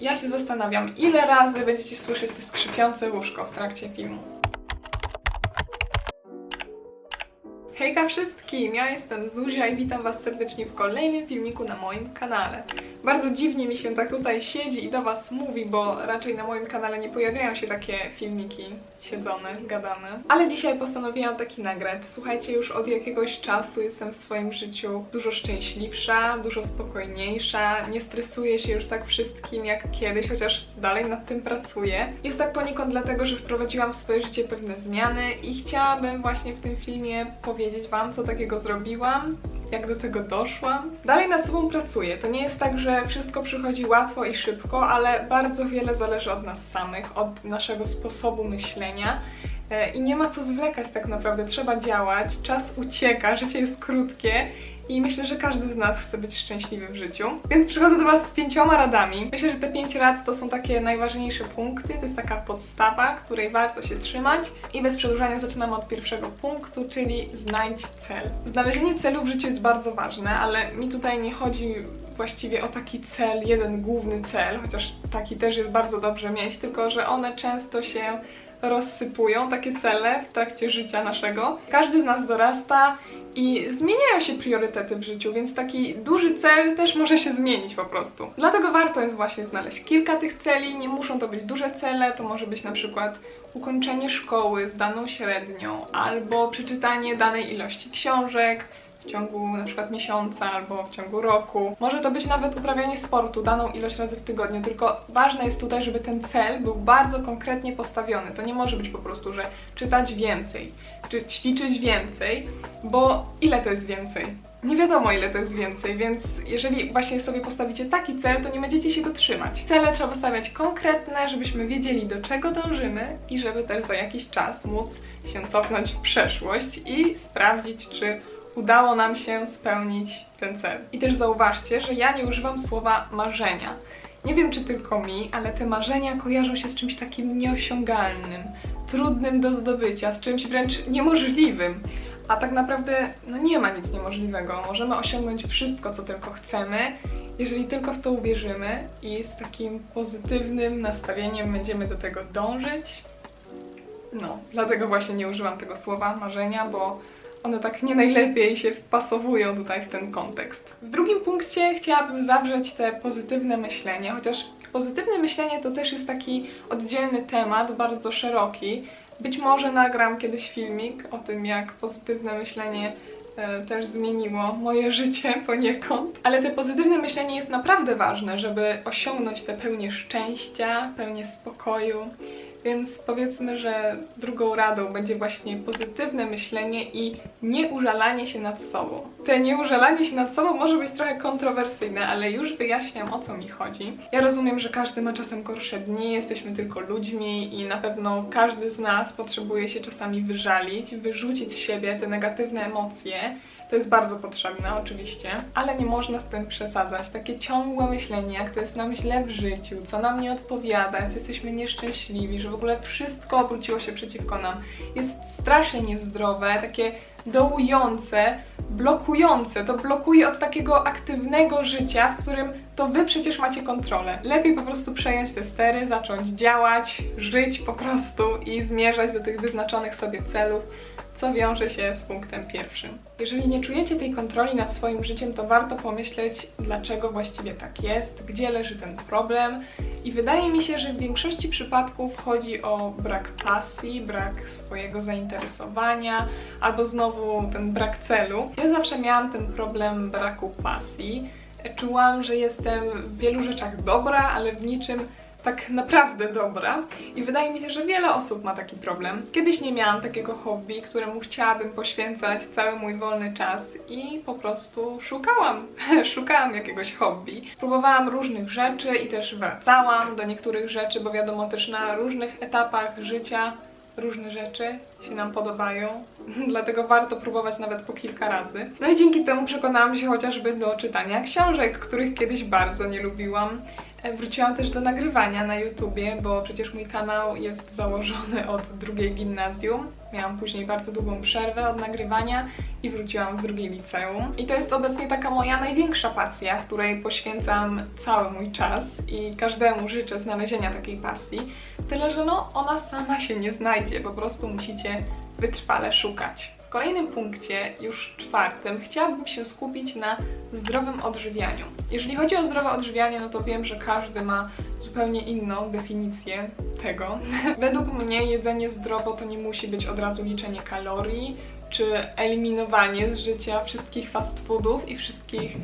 Ja się zastanawiam, ile razy będziecie słyszeć te skrzypiące łóżko w trakcie filmu. Hejka wszystkim, ja jestem Zuzia i witam Was serdecznie w kolejnym filmiku na moim kanale. Bardzo dziwnie mi się tak tutaj siedzi i do Was mówi, bo raczej na moim kanale nie pojawiają się takie filmiki siedzone, gadane. Ale dzisiaj postanowiłam taki nagrać. Słuchajcie, już od jakiegoś czasu jestem w swoim życiu dużo szczęśliwsza, dużo spokojniejsza, nie stresuję się już tak wszystkim jak kiedyś, chociaż dalej nad tym pracuję. Jest tak poniekąd dlatego, że wprowadziłam w swoje życie pewne zmiany i chciałabym właśnie w tym filmie powiedzieć Wam, co takiego zrobiłam, jak do tego doszłam. Dalej nad sobą pracuję. To nie jest tak, że wszystko przychodzi łatwo i szybko, ale bardzo wiele zależy od nas samych, od naszego sposobu myślenia. E, I nie ma co zwlekać tak naprawdę, trzeba działać, czas ucieka, życie jest krótkie i myślę, że każdy z nas chce być szczęśliwy w życiu. Więc przychodzę do Was z pięcioma radami. Myślę, że te pięć rad to są takie najważniejsze punkty, to jest taka podstawa, której warto się trzymać. I bez przedłużania zaczynamy od pierwszego punktu, czyli znajdź cel. Znalezienie celu w życiu jest bardzo ważne, ale mi tutaj nie chodzi właściwie o taki cel, jeden główny cel, chociaż taki też jest bardzo dobrze mieć, tylko że one często się rozsypują, takie cele w trakcie życia naszego. Każdy z nas dorasta i zmieniają się priorytety w życiu, więc taki duży cel też może się zmienić po prostu. Dlatego warto jest właśnie znaleźć kilka tych celi, nie muszą to być duże cele, to może być na przykład ukończenie szkoły z daną średnią, albo przeczytanie danej ilości książek, w ciągu na przykład miesiąca albo w ciągu roku. Może to być nawet uprawianie sportu daną ilość razy w tygodniu, tylko ważne jest tutaj, żeby ten cel był bardzo konkretnie postawiony. To nie może być po prostu, że czytać więcej, czy ćwiczyć więcej, bo ile to jest więcej? Nie wiadomo, ile to jest więcej, więc jeżeli właśnie sobie postawicie taki cel, to nie będziecie się go trzymać. Cele trzeba stawiać konkretne, żebyśmy wiedzieli, do czego dążymy i żeby też za jakiś czas móc się cofnąć w przeszłość i sprawdzić, czy udało nam się spełnić ten cel. I też zauważcie, że ja nie używam słowa marzenia. Nie wiem, czy tylko mi, ale te marzenia kojarzą się z czymś takim nieosiągalnym, trudnym do zdobycia, z czymś wręcz niemożliwym. A tak naprawdę no nie ma nic niemożliwego. Możemy osiągnąć wszystko, co tylko chcemy, jeżeli tylko w to uwierzymy i z takim pozytywnym nastawieniem będziemy do tego dążyć. No, dlatego właśnie nie używam tego słowa marzenia, bo one tak nie najlepiej się wpasowują tutaj w ten kontekst. W drugim punkcie chciałabym zawrzeć te pozytywne myślenie, chociaż pozytywne myślenie to też jest taki oddzielny temat, bardzo szeroki. Być może nagram kiedyś filmik o tym, jak pozytywne myślenie e, też zmieniło moje życie poniekąd. Ale te pozytywne myślenie jest naprawdę ważne, żeby osiągnąć te pełnię szczęścia, pełnię spokoju. Więc powiedzmy, że drugą radą będzie właśnie pozytywne myślenie i nieużalanie się nad sobą. Te nieużalanie się nad sobą może być trochę kontrowersyjne, ale już wyjaśniam o co mi chodzi. Ja rozumiem, że każdy ma czasem gorsze dni, jesteśmy tylko ludźmi i na pewno każdy z nas potrzebuje się czasami wyżalić, wyrzucić z siebie te negatywne emocje. To jest bardzo potrzebne, oczywiście, ale nie można z tym przesadzać. Takie ciągłe myślenie, jak to jest nam źle w życiu, co nam nie odpowiada, jesteśmy nieszczęśliwi, że w ogóle wszystko obróciło się przeciwko nam, jest strasznie niezdrowe, takie dołujące, blokujące. To blokuje od takiego aktywnego życia, w którym to wy przecież macie kontrolę. Lepiej po prostu przejąć te stery, zacząć działać, żyć po prostu i zmierzać do tych wyznaczonych sobie celów co wiąże się z punktem pierwszym. Jeżeli nie czujecie tej kontroli nad swoim życiem, to warto pomyśleć, dlaczego właściwie tak jest, gdzie leży ten problem. I wydaje mi się, że w większości przypadków chodzi o brak pasji, brak swojego zainteresowania, albo znowu ten brak celu. Ja zawsze miałam ten problem braku pasji. Czułam, że jestem w wielu rzeczach dobra, ale w niczym tak naprawdę dobra i wydaje mi się, że wiele osób ma taki problem. Kiedyś nie miałam takiego hobby, któremu chciałabym poświęcać cały mój wolny czas i po prostu szukałam, szukałam jakiegoś hobby. Próbowałam różnych rzeczy i też wracałam do niektórych rzeczy, bo wiadomo też na różnych etapach życia różne rzeczy się nam podobają, dlatego warto próbować nawet po kilka razy. No i dzięki temu przekonałam się chociażby do czytania książek, których kiedyś bardzo nie lubiłam. E, Wróciłam też do nagrywania na YouTubie, bo przecież mój kanał jest założony od drugiej gimnazjum. Miałam później bardzo długą przerwę od nagrywania i wróciłam w drugiej liceum. I to jest obecnie taka moja największa pasja, której poświęcam cały mój czas i każdemu życzę znalezienia takiej pasji. Tyle, że no, ona sama się nie znajdzie, po prostu musicie wytrwale szukać. W kolejnym punkcie, już czwartym, chciałabym się skupić na zdrowym odżywianiu. Jeżeli chodzi o zdrowe odżywianie, no to wiem, że każdy ma zupełnie inną definicję tego. Według mnie jedzenie zdrowo to nie musi być od razu liczenie kalorii, czy eliminowanie z życia wszystkich fast foodów i wszystkich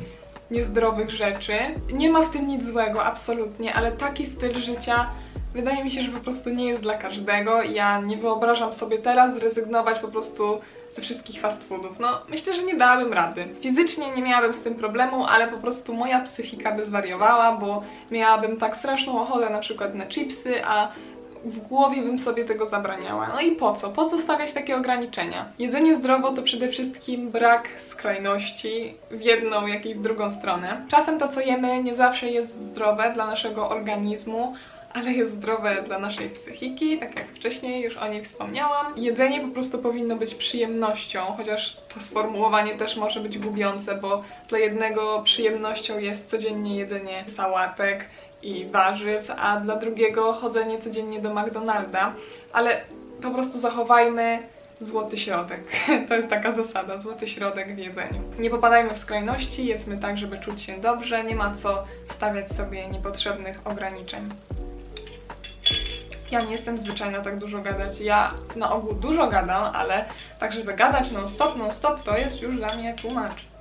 niezdrowych rzeczy. Nie ma w tym nic złego, absolutnie, ale taki styl życia wydaje mi się, że po prostu nie jest dla każdego. Ja nie wyobrażam sobie teraz zrezygnować po prostu ze wszystkich fast foodów. No, myślę, że nie dałabym rady. Fizycznie nie miałabym z tym problemu, ale po prostu moja psychika by zwariowała, bo miałabym tak straszną ochotę na przykład na chipsy, a w głowie bym sobie tego zabraniała. No i po co? Po co stawiać takie ograniczenia? Jedzenie zdrowo to przede wszystkim brak skrajności w jedną, jak i w drugą stronę. Czasem to, co jemy, nie zawsze jest zdrowe dla naszego organizmu, ale jest zdrowe dla naszej psychiki, tak jak wcześniej już o niej wspomniałam. Jedzenie po prostu powinno być przyjemnością, chociaż to sformułowanie też może być gubiące, bo dla jednego przyjemnością jest codziennie jedzenie sałatek i warzyw, a dla drugiego chodzenie codziennie do McDonalda, ale po prostu zachowajmy złoty środek. To jest taka zasada, złoty środek w jedzeniu. Nie popadajmy w skrajności, jedzmy tak, żeby czuć się dobrze, nie ma co stawiać sobie niepotrzebnych ograniczeń. Ja nie jestem zwyczajna tak dużo gadać. Ja na ogół dużo gadam, ale tak, żeby gadać non-stop, non-stop, to jest już dla mnie tłumacz.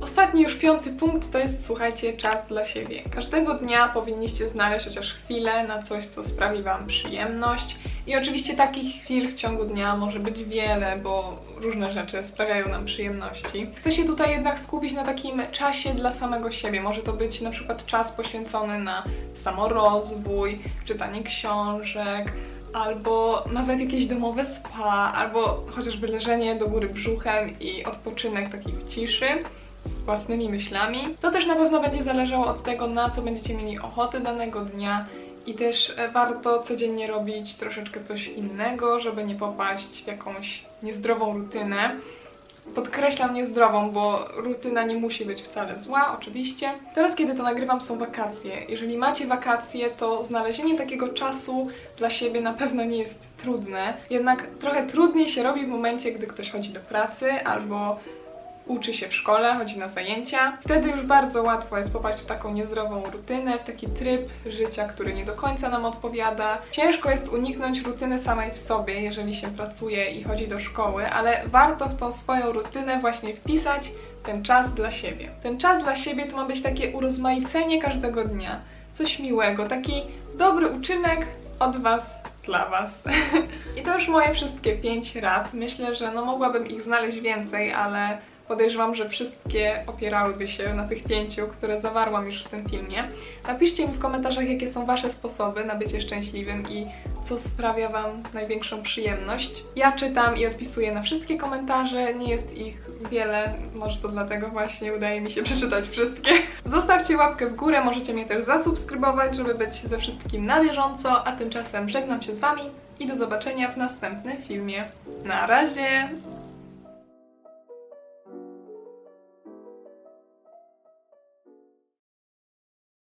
Ostatni już piąty punkt to jest, słuchajcie, czas dla siebie. Każdego dnia powinniście znaleźć chociaż chwilę na coś, co sprawi Wam przyjemność. I oczywiście takich chwil w ciągu dnia może być wiele, bo różne rzeczy sprawiają nam przyjemności. Chcę się tutaj jednak skupić na takim czasie dla samego siebie. Może to być na przykład czas poświęcony na samorozwój, czytanie książek, albo nawet jakieś domowe spa, albo chociażby leżenie do góry brzuchem i odpoczynek taki w ciszy z własnymi myślami. To też na pewno będzie zależało od tego, na co będziecie mieli ochotę danego dnia i też e, warto codziennie robić troszeczkę coś innego, żeby nie popaść w jakąś niezdrową rutynę. Podkreślam niezdrową, bo rutyna nie musi być wcale zła, oczywiście. Teraz, kiedy to nagrywam, są wakacje. Jeżeli macie wakacje, to znalezienie takiego czasu dla siebie na pewno nie jest trudne. Jednak trochę trudniej się robi w momencie, gdy ktoś chodzi do pracy albo uczy się w szkole, chodzi na zajęcia. Wtedy już bardzo łatwo jest popaść w taką niezdrową rutynę, w taki tryb życia, który nie do końca nam odpowiada. Ciężko jest uniknąć rutyny samej w sobie, jeżeli się pracuje i chodzi do szkoły, ale warto w tą swoją rutynę właśnie wpisać ten czas dla siebie. Ten czas dla siebie to ma być takie urozmaicenie każdego dnia. Coś miłego, taki dobry uczynek od Was dla Was. I to już moje wszystkie pięć rad. Myślę, że no mogłabym ich znaleźć więcej, ale podejrzewam, że wszystkie opierałyby się na tych pięciu, które zawarłam już w tym filmie. Napiszcie mi w komentarzach, jakie są Wasze sposoby na bycie szczęśliwym i co sprawia Wam największą przyjemność. Ja czytam i odpisuję na wszystkie komentarze, nie jest ich wiele, może to dlatego właśnie udaje mi się przeczytać wszystkie. Zostawcie łapkę w górę, możecie mnie też zasubskrybować, żeby być ze wszystkim na bieżąco, a tymczasem żegnam się z Wami i do zobaczenia w następnym filmie. Na razie!